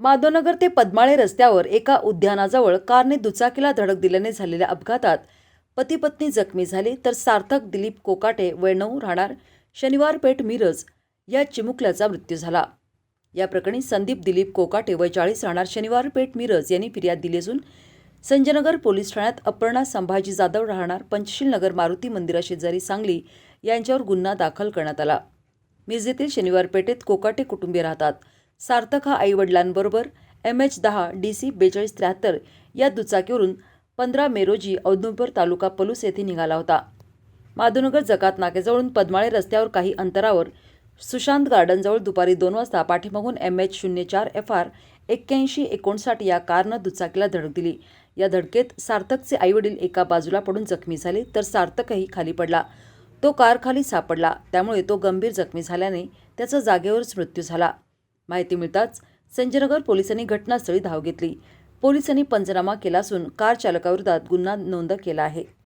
माधवनगर ते पद्माळे रस्त्यावर एका उद्यानाजवळ कारने दुचाकीला धडक दिल्याने झालेल्या अपघातात पती पत्नी जखमी झाली तर सार्थक दिलीप कोकाटे वैणव राहणार शनिवार पेठ मिरज या चिमुकल्याचा मृत्यू झाला. या प्रकरणी संदीप दिलीप कोकाटे वय चाळीस राहणार शनिवार पेठ मिरज यांनी फिर्याद दिली असून संजयनगर पोलीस ठाण्यात अपर्णा संभाजी जाधव राहणार पंचशील नगर मारुती मंदिराशेजारी सांगली यांच्यावर गुन्हा दाखल करण्यात आला. मिरजेतील शनिवार पेठेत कोकाटे कुटुंबीय राहतात. सार्थक हा आईवडिलांबरोबर एम एच दहा डी सी बेचाळीस त्र्याहत्तर या दुचाकीवरून पंधरा मे रोजी औदुंबर तालुका पलूस येथे निघाला होता. माधुनगर जकात नाकेजवळून पद्माळे रस्त्यावर काही अंतरावर सुशांत गार्डनजवळ दुपारी दोन वाजता पाठीमागून एम एच शून्य चार एफ आर एक्क्याऐंशी एकोणसाठ या कारनं दुचाकीला धडक दिली. या धडकेत सार्थकचे आईवडील एका बाजूला पडून जखमी झाले तर सार्थकही खाली पडला. तो कारखाली सापडला. त्यामुळे तो गंभीर जखमी झाल्याने त्याचा जागेवरच मृत्यू झाला. माहिती मिळताच संजयनगर पोलिसांनी घटनास्थळी धाव घेतली. पोलिसांनी पंचनामा केला असून कार चालकाविरोधात गुन्हा नोंद केला आहे.